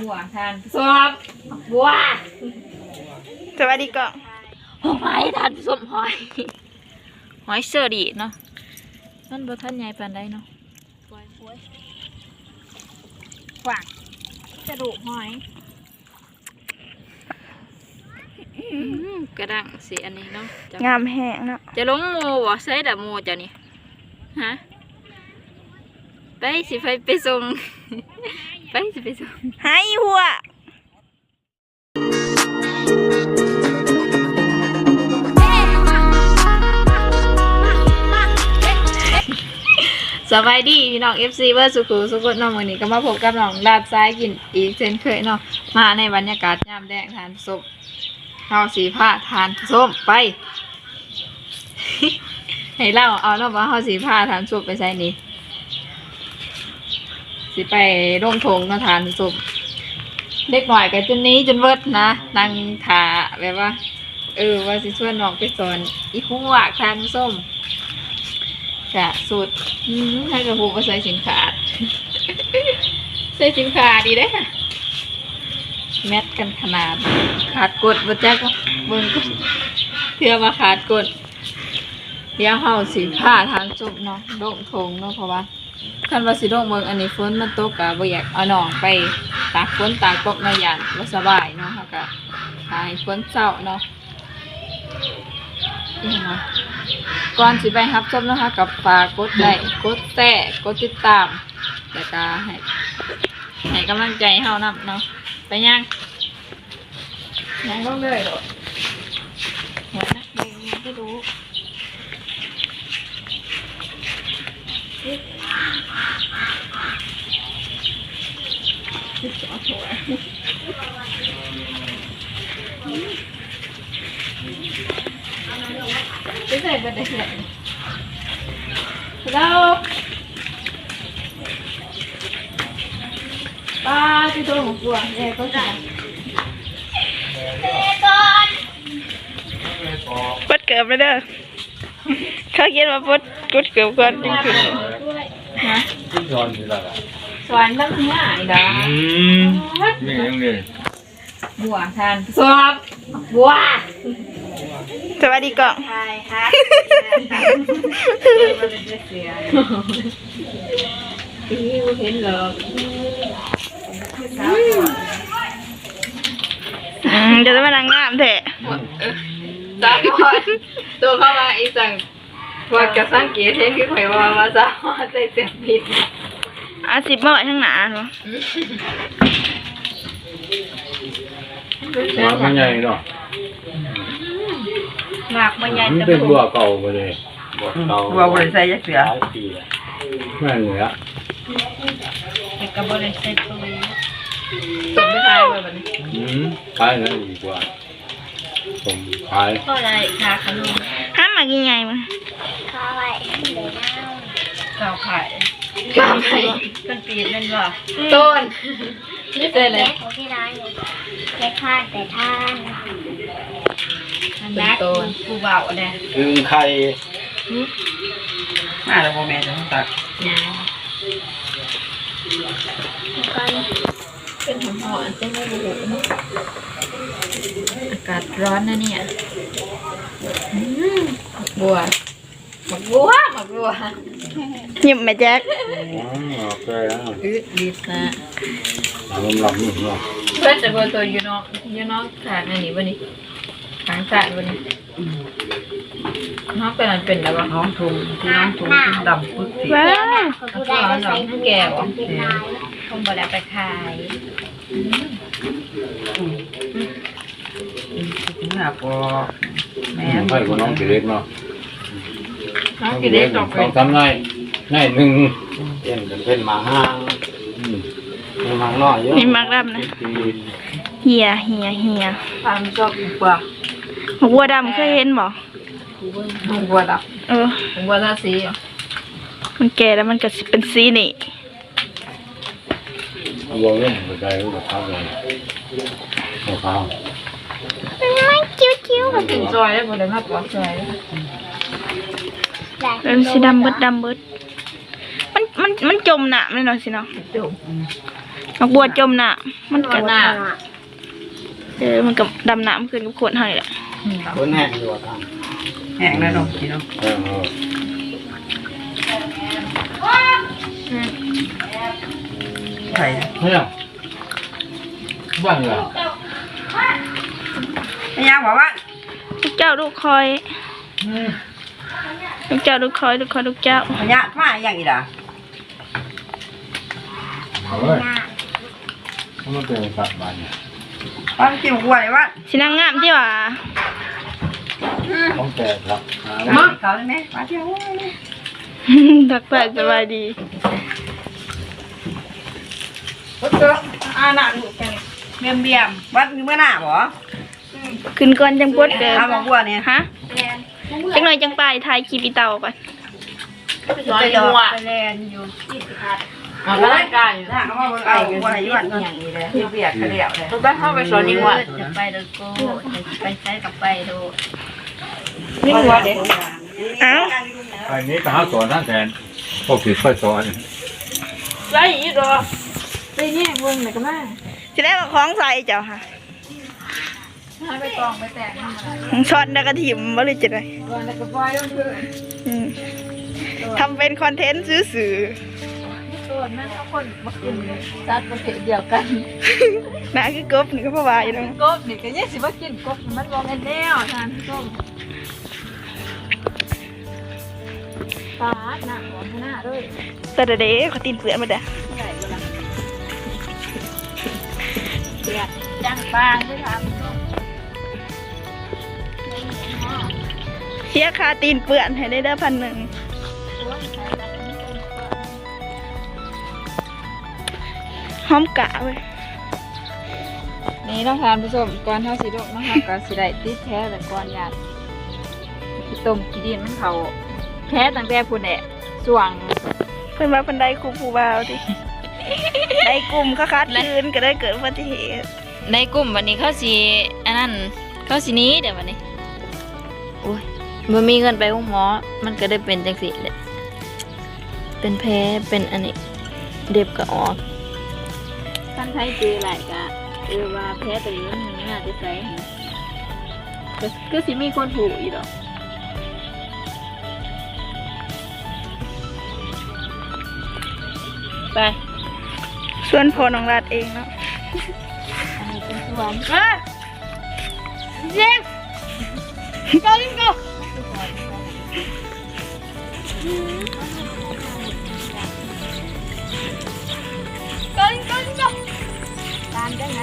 บัวทานสอบบัวสวัสดีก่อนหอยทานส้มหอยหอยเชอรี่เนาะนั่นบ่ท่านใหญ่ปานใดเนาะปล่อยปล่อยฝากกระดูกหอยอื้อหือกระดังสีอันนี้เนาะจะงามแห้งเนาะจะลงโมบ่ใส่ดะโมจ้ะนี่ฮะไปสิไปไปส่ง ไปสิไปส่งหายอีหัวสบายดีพี่น้อง FC เวอร์สุขุสุขุน้องมื้อนี้ก็มาพบกับน้องลาดซ้ายกินอีกเช่นเคยเนาะมาในบรรยากาศยามแดงทานส้มเฮาสีผ้าทานส้มไปให้เล่าเอาเนาะว่าเฮาสีผ้าทานส้มไปใส่นี่ สิไปร่มทงนะทานส้มเด็กหน่อยก็จนนี้จนเวิดนะนั่งถาแบบว่า เออว่าสิชวนน้องไปสอนอีคุ้งวกทานส้มกะสูตรให้กระพูกมาใส่สินค้าใส่สินค้าดดีได้ค่ะแมทกันขนาด ขาดกดบ่จักเบิ่งก็เพื่อมาขาดกดเดี๋ยวเฮาสิผ้าทางจบเนาะโด่งทงเนาะเพราะว่า คันว่าสิโด่งเบิ่งอันนี้ฝนมันตกกะบ่อยากเอาน้องไปตากฝนตากตกในยานบ่สบายเนาะเฮาก็หาให้ฝนเศร้าเนาะนี่เนาะก่อนสิไปรับชมนะคะกับฝากกดไลค์กดแชร์กดติดตามแล้วก็ให้ให้กำลังใจเฮานำเนาะไปยังยังต้องเลยเหรอหัวนักเลงยังไม่รู้จะ ใส่ไปได้เลยฮัลโหลป้าที่ตัวหมูกลัวเอ้ก็ใส่ปดเกิบเลยเด้อเขาเขียนว่าปดกดเกิบก่อนจริงคือฮะขึ้นนอนอยู่แล้วล่ะ สวรรค์ตั้งที่ไหนดาอืมนี่ยังไงบัวทานสอบบัวสวัสดีก่อนใช่ค่ะพี่เห็นเหรออืมเดี๋ยวจะมานั่งงามแท้ตาบอดตัวเข้ามาอีสังว่ากระสังเกตเห็นคือข่อยว่ามาซะว่าใส่เสียงผิด อาสิบมาไว้ข้างหน้าเนาะหมาไม่ใหญ่เนาะหมากมันใหญ่มันจะเป็นพูบัวเก่าไปเลยบัวเก่าบัวบริษัทยักษ์เสือหลายปีแล้วแม่นเหนือแต่กับบริษัทตัวนี้สมไม่ทายเลยแบบนี้อืมขายนั่นดีกว่าผมขายก็อะไรค่ะขนมห้ามมากินไงมั้งข้าวไข่ข้า วไข่เป็นปีนั่นว่าต้นนี่เป็นอะไรของที่ร้านเนี่ยเล็กพลาดแต่ท่านนักต้นผู้เบาเนี่ยอึงไข่มาแล้วโมแม่จะต้องตักก่อนเป็นหอมหอนเจ้าไม่รู้อากาศร้อนนะเนี่ยอืมบัวหมักบัวหมักบัว หยิบแม่แจ็คอ๋อโอเคแล้วอืดดีนะลมหลับนี่เนาะเพื่อนจะเบอร์ตัวยูน้องยูน้องขางอันนี้วันนี้ขางสายวันนี้น้องเป็นอะไรเป็นแล้ววะน้องทุงที่น้องทุงที่ดำปึ๊กสีว้าวเขาพูดได้ก็ใส่ถุงแก้วเป็นลายคงบ่ได้ไปขายถึงหน้าปอแม่ไข่ของน้องกี่เล็กเนาะ น้องกี่เด็กต่อไปสองสามน้อยน้อยหนึ่งเป็นเป็นหมาห้างอืมเป็นหมาน้อยเยอะมีมักดำนะเหียเหียเหียความชอบกว่าหมกวัวดำเคยเห็นบ่หงบัวดับเออหงบัวท่าสีอะมันแก่แล้วมันก็สิเป็นสีนี่เอาวงเล่นหัวใจรู้กับเขาเลยเอาเขาไม่คิ้วคิ้วมันกินซอยได้บ่ได้มาปอกซอยหลาย เออสีดำเบิดดำเบิด มันมันมันจมน้ำเลยเนาะสิเนาะจุ่มมักบวชจมน้ำมันตักัวหน้าเออมันกับดำน้ำขึ้นกับขวดเฮานี่แหละคนแห้งอยู่อะแห้งแล้วเนาะกินเนาะเออเออไข่เฮ้ยบ้านเหรอไม่ยากบอกว่าลูกเจ้าลูกคอย ลูกเจ้าลูกคอยลูกคอยลูกเจ้าไม่ยากมาอย่างอีด่ะเอาเว้ยเขามาเป็นสัตว์บ้านเนี่ยว่ากินกล้วยว่าสินางงามที่ว่าต้องแก่ครับหามาว่าเขาได้ไหมมาเที่ยวเลยทักทายสบายดีอ่าหนักเบียมเบียมวัดมีเมื่อหน้าบ่ขึ้นก่อนจังปวดเด้อทำของบัวเนี่ยฮะ จังหน่อยจังไปถ่ายคลิปอีเต่าก่อนร้อยหัวไปแลนอยู่ที่สิพัดมาก็ได้กายอยู่ถ้าเขามาเบิ่งเอาบัวให้ยวนอย่างนี้เลยเบียดกระเดี่ยวเลยต้องเข้าไปสอนยิงว่าจะไปเดโก้ไปใช้กับไปดูนี่บัวเด็ดเอ้าอันนี้ก็หาสอนทั้งแทนพวกผิดค่อยสอนไรอีดอไปแย่งวงไหนก็มาสิได้มาคล้องใส่เจ้าค่ะ ให้ไปกองไปแตกน้ำมันช้อนดากระถิ่มบ่เลยจะได้ก่อนแล้วก็ปล่อยลงคืออืมทำเป็นคอนเทนต์ซื่อตัวนั้นทุกคนมากินซัดประเภทเดียวกันๆนะคือกบนี่ก็พอวาอยู่แล้วกบนี่ก็ยังสิว่ากินกบมันบ่แม่นแนวทานส้มปาดหนักหัวหน้าด้วยแต่เด้เขาตีนเปื้อนมาเด้อใหญ่เวลาเดือดจังปางด้วยครั เสียค่าตีนเปื้อนให้ได้เด้อพันหนึ่งหอมกะเว้ยนี่ต้องทานผู้ชมก่อนเท่าสิลูกนะคะก่อนสิได้ติดแท้แต่ก่อนอยากต้มขี้ดินมันเขาแท้ตั้งแต่พุ่นแหละส่วงเพิ่นว่าเพิ่นได้ครูผู้บ่าวดิได้กลุ่มเขาคัดคืนก็ได้เกิดอุบัติเหตุในกลุ่มวันนี้เขาสิอันนั้นเขาสิหนี้เดี๋ยววันนี้โอ้ย มันมีเงินไปห้องหมอ มันก็ได้เป็นจังสิเลยเป็นแพ้เป็นอันนี้ เด็บก็ออกท่านไทยเจอหลายกะเออว่าแพ้ตัวนี้มันน่าจะใส่นะก็ก็สิมีคนถูกอีกดอกไปส่วนพอน้องรัดเองเนาะอันนี้เป็นส่วนเย้ก็ลิงก็ตามจังไห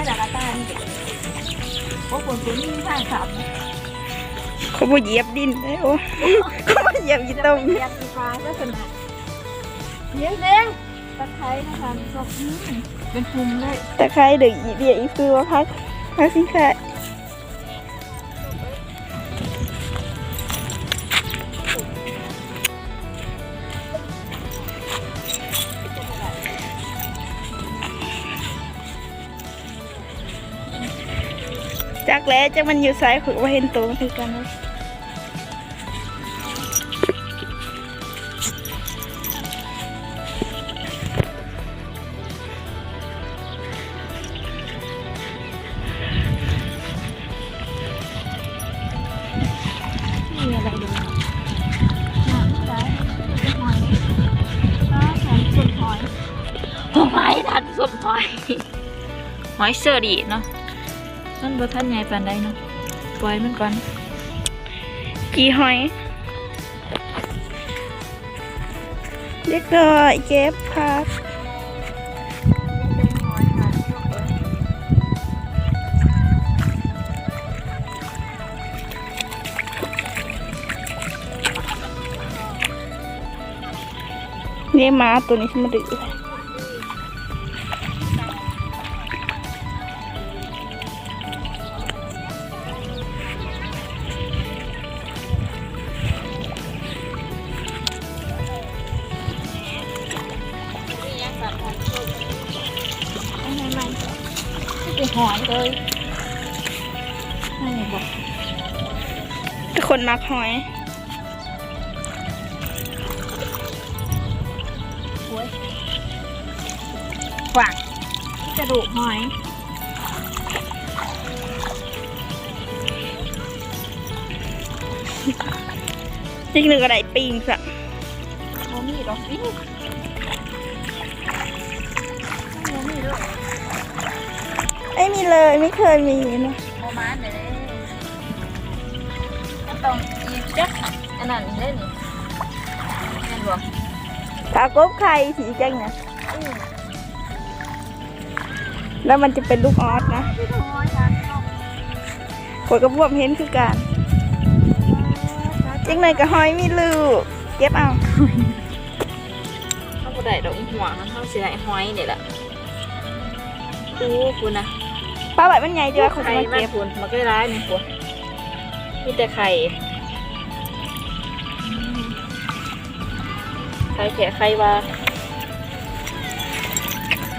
นล่ะกะตามพวกคนคนนี้ทางขับเขาบ่เหยียบดินเลยโอ้เขาบ่เหยียบอีต้มอยากสีฟ้าก็สนะเลี้ยงเลี้ยงตะไคร้นะคะศพอืมเป็นภูมิเลยต่ใคร้เด็กอีเดียอีคือว่าพักพักสิค่ะ จะมันอยู่ซ้ายคือว่าเห็นตัวมันคือกันเลยมีอะไรดูหนังซ้ายหอยซ้ายแขนสุดหอยหอยทันสุดหอยหอยเสอดีเนาะ มันบ่ทันใหญ่ปานใดเนาะปล่อยมันก่อนกี่หอย เรียกร้อยเก็บพักนี่หมาตัวนี้ฉันมาดื้อ เลยนี่บอกเป็นคนมักหอยฝังกระดูกหอยอีกหนึ่งก็ได้ปิงสักโมมีดอกสิไเลยไม่เคยมีนะโมมาเลยก็ต้องอีกจักอันนั้นเล่นแม่นบอกตากบไข่สีแจ้งนะแล้วมันจะเป็นลูกออสนะกดกระบวมเห็นคือกันจังไหนก็หอยมีลูกเก็บเอาเขาบ่ได้ดอกอีหัวมันเขาเสียไอ้หอยนี่แหละโอ้คุณนะ ปลาไหลมันใหญ่จ้ะคนจะไข่มาแม่เก็บคุณมันก็ร้ายนี่คุณมีแต่ไข่ไข่แขะไข่ว่า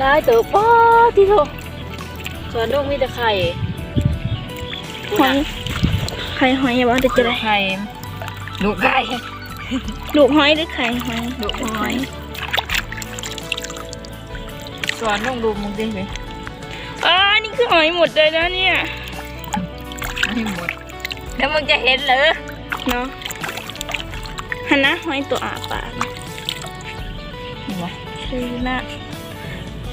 ร้ายเติบป้อที่โตส่วนลูกมีแต่ไข่คุณหอยนะไข่หอยอย่าบอกเดี๋ยวจะได้ไข่ลูกไข่ลูกหอยหรือไข่หอยลูกหอยส่วนลูกดูมึงดิเว้ยอ่า นี่คือหอยหมดเลยนะเนี่ยไม่หมด แล้วมึงจะเห็นเหรอเนาะฮันนะหอยตัวอาปากนะนี่วะคือน่า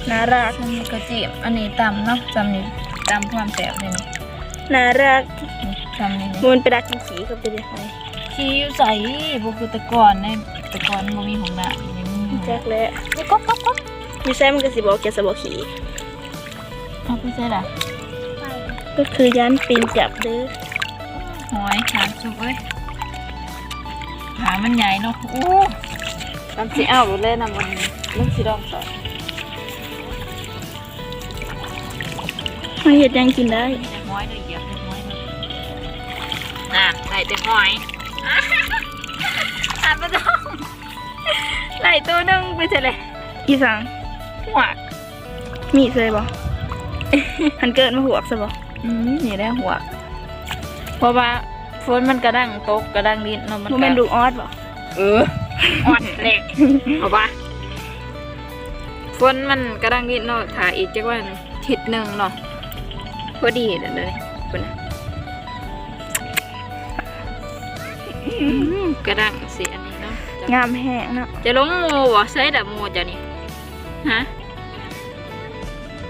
น่ารักอันนี้ก็จีบอันนี้ตำเนาะจำนี่ตำความแสบเลยนี่น่ารักนี่จำนี่นี่มันไปดักกินขี้กับจะได้หอยขี้อยู่ใส่บุคือแตะกอนในแตะกอนมันมีของหน้านี่มีแจ็คแล้วนี่ก๊อกก๊อกก๊อกมีแซ่มันก็สิบอกแกสบอกขี้ เอาไปใส่ละก็คือยันปีนจับเด้อหอยหางสุกเอ้ยหางมันใหญ่เนาะอู้ตำสีอ้าวเลยนะมันมันสีดองใส่หอยเห็ดยังกินได้แต่หอยเลยเหยียบแต่หอยเลยน่ะใส่แต่หอยอ่านมาต้องไหลตัวหนึงไปเสร็จเลยอีสังหัวกมีเคยบอก หันเกิดมาหัวกซะบอกอืมนี่ได้หัวกเพราะว่าฝนมันกระดังตกกระดังดินเนาะมันมันก็เป็นลูกออสบอกเอออ่อนเล็กเอาปะฝนมันกระดังดินเนาะถ่ายอีกจักวันทิศหนึ่งเนาะพอดีเดี๋ยวเลยคุณนะอืมกระดังสีอันนี้เนาะงามแห้งเนาะจะลงโมวะใส่ดับโมจ้ะนี่ฮะ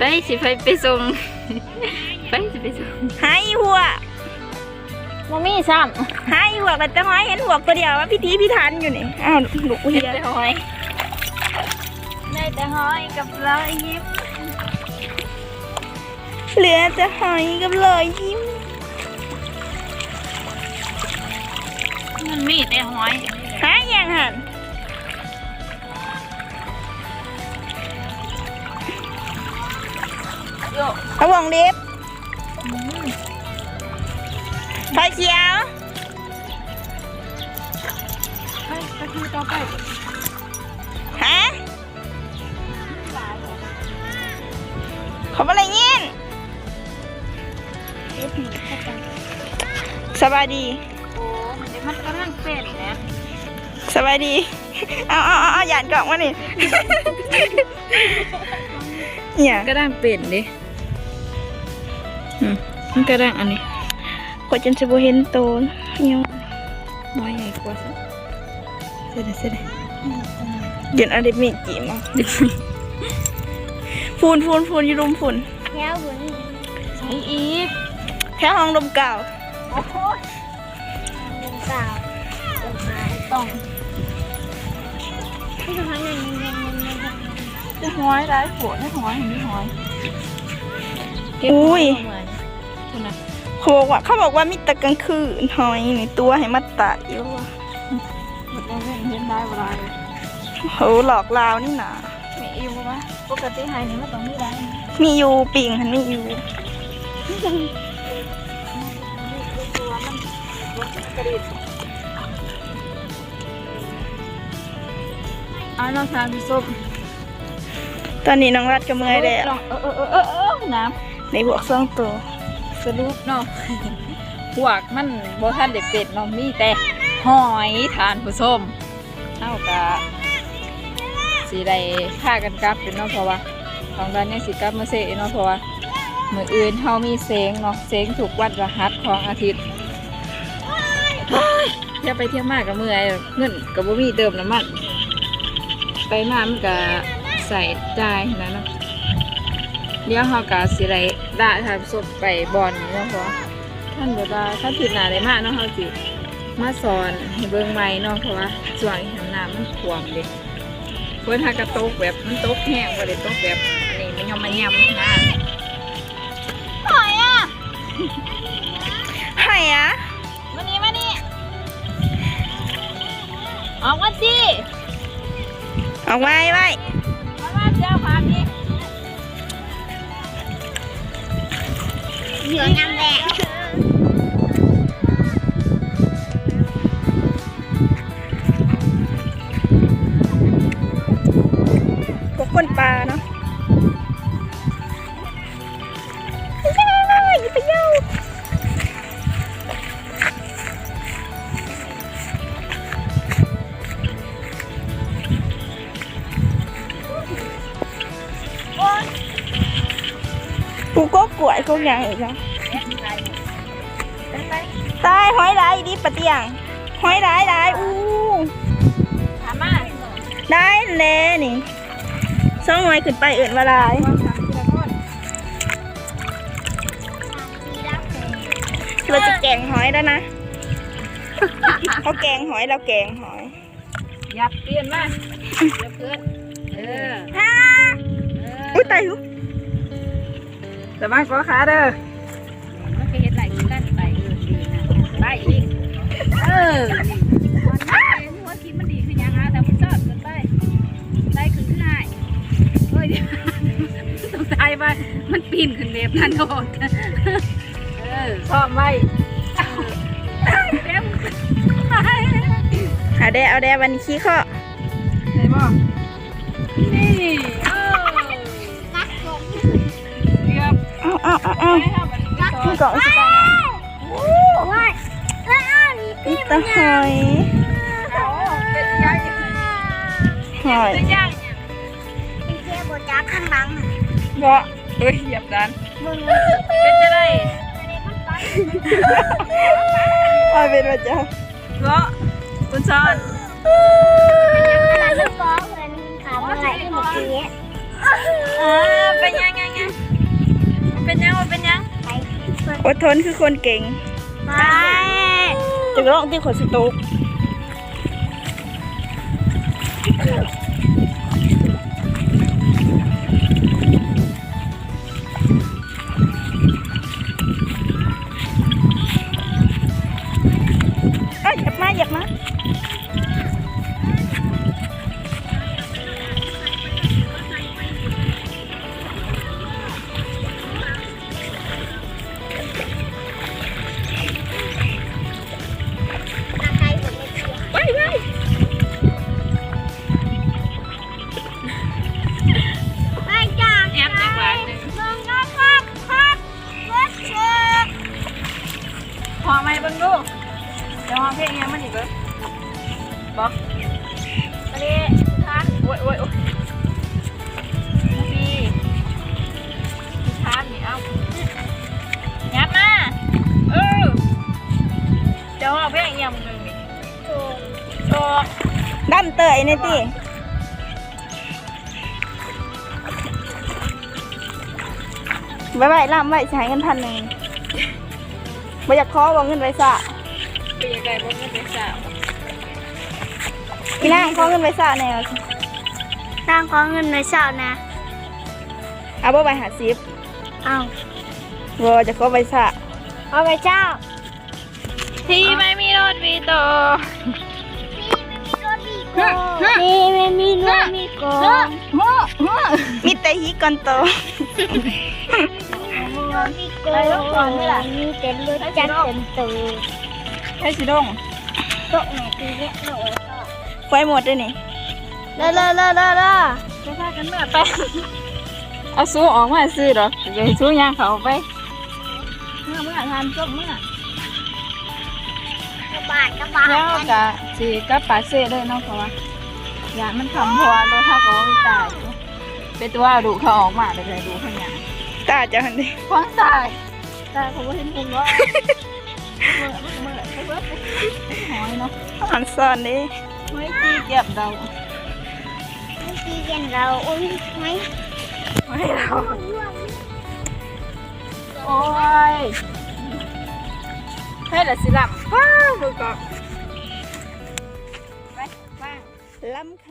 ไปสิไปไปส่ง ไปสิไปส่งหายอีหัวกมมี่ซ้หายอีหัวกแต่จะหอยเห็นหัวกตัวเดียวว่าพิธีพิธันอยู่นี่อ้าวลูกำเฮียแต่หอยได้แต่หอยกับรอยยิ้มเหลือจะหอยกับรอยยิ้ม มันมีแต่หอยหายยังหัน เอาวงเล็บไฟเขียวไปไปคือต่อไปฮะเขาอะไรเงี้ยสบายดีโอ้เดี๋ยวมันกำลังเป็นนะสบายดี เอาเอาเอาเอาหยาดกล่องมานี่เนี่ยกระด้างเป็นดิอื มมันกระด้างอันนี้กดจนจะบเห็นโตนเนี่ยหอยใหญ่กว่าซะเสร็จแล้วเสร็จแล้วเดี๋ยวเอะไรมีจีมาฟูนฟูนฟูนอยู่รุมฟูนใส่อีกแค่ห้องลมเก่าต้องจะหอยร้ายปวดให้หอยเห็นไหมหอยอุ้ย คุณนะเขาบอกว่าเขาบอกว่ามีแตะกลางคืนหอยในตัวให้มาตายอยู่ว่ะมันจะเห็นเห็นได้เวลาโหหลอกลาวนี่หนามีอีกปะปกติหายนี่มันต้องมีได้มีอยู่ปิ่งหันมีอยู่อ่าน้องทานพี่ส้มตอนนี้น้องรัดก็เมื่อยแล้วเออเออเออเออเออน้ในบวกสองตัวำ สรุปเนาะพวกมันบ่ทันได้เป็ดเนาะมีแต่หอยทานผู้ส้มเท่ากับสีได้ค่ากันกลับเป็นเนาะเพราะว่าของด้านเนี่ยสิกลับมาเสะเนาะเพราะว่ามื้ออื่นเฮามีเสงเนาะเสงถูกวัดรหัสของอาทิตย์เฮ้ยเที่ยวไปเที่ยวมากกับเมื่อยเงินกับบ่มีเติมน้ำมันไปมามันก็ใส่จ่ายนะเนาะ เดี๋ยวเฮาก็สิได้ด่าทางศพไปบอนนี่เนาะเพราะว่าท่านแบบว่าถ้าผิดหน้าได้มากเนาะเฮาสิมาสอนให้เบิ่งใหม่เนาะเพราะว่าส่วนทางน้ำมันท่วมเด้เพิ่นหากระตกแบบมันตกแห้งบ่ได้ตกแบบอันนี้มันยอมมายำนะให้อะมานี่มานี่ออกมาสิออกไว้ไว้ เหลืองามแดง กูก็กวดกูอย่างอีกแล้วตายหอยลายดิปะเตียงหอยลายลายอู้ถามมาได้เลยนี่ช่องหน่วยขึ้นไปเอื่นมาลายความถามทีละคนเราจะแกงหอยแล้วนะเขาแกงหอยเราแกงหอยยับเปลี่ยนมาเดี๋ยวเพื่อนเอออุ้ยตายหู แต่มาขอขาเด้อมันก็เห็นไหลกินกันไปเออดีนะไปอีกเออมันหัวคิดมันดีขึ้นยังฮะแต่มันจอดเกินไปได้ขึ้นง่ายเฮ้ยเดี๋ยวสงสัยว่ามันปีนขึ้นเว็บนั่นโดดเออชอบไว้เต็มเอาแดเอาแดวันขี้ข้อ ก็มีเกาะสิกันนี่ตะหอยเอาเป็นใหญ่หอยเป็นใหญ่เป็นเทพจักข้างหลังบ่เอ้ยเหยียบดันเป็นจะได้เอาเป็นว่าจะบ่คุณซอนอะไรก็ฟ้องเหมือนขาอะไรเมื่อกี้เออเป็นยังไงไงมันเป็นยังมันเป็นยังไป อดทนคือคนเก่งไปจะร้องที่ขนสตุก งดูเดี๋ยวเอาเพลงยังมันอีกเบิ่งบ่อันนี้ค่ะโอ้ยโอ้ยโอ้ยพี่พี่ทานนี่เอายัดมาเออเดี๋ยวเอาเพลงยังมึงนี่โชว์ดำเตยนี่ติไว้ไว้ล่ำไว้ใช้เงินพันหนึ่ง ไม่อยากขอว่าเงินไว้สะปีใดบ่เงินไปสาวพี่นางขอเงินไว้สะแนวสร้างของเงินในเช้านะเอาบ่ไปหาซิปเอาบ่จะขอไว้สะเอาไปเจ้า ที่ไม่มีรถมีโตพี่ไม่มีรถมีโกงมีแต่ฮีก่อนโต มีโกงมีเต็มรถจักรเต็มตัวให้สิดงโต๊ะไหนตีเนี่ยโต๊ะไว้ก็ไฟหมดด้วยนี่เด้อเด้อเด้อเด้อเด้อจะพากันเมื่อไปเอาสู้ออกมาซื้อหรอเดี๋ยวสู้ยางเขาไป เมื่อเมื่อทานจบเมื่อกระบาดกระบาดแล้วกะสีกับปาเซ่เลยเนาะเพราะว่าอย่ามันทำเพราะว่ารถถ้าก็ว่าไม่ตายอยู่เป็นตัวดูเขาออกมาเลยดูข้างหน้า ตาจะหันดิควางตายตายเขาไม่เห็นมุมว่าเมื่อเมื่อเมื่อเมื่อหอยเนาะอันซ่อนดิไม่ตีเก็บเราเมื่อกี้เย็นเราอุ้ยไหมไม่เราโอ้ยให้ละสิลับว้าวดูก่อนไปว่างล้ำขนาด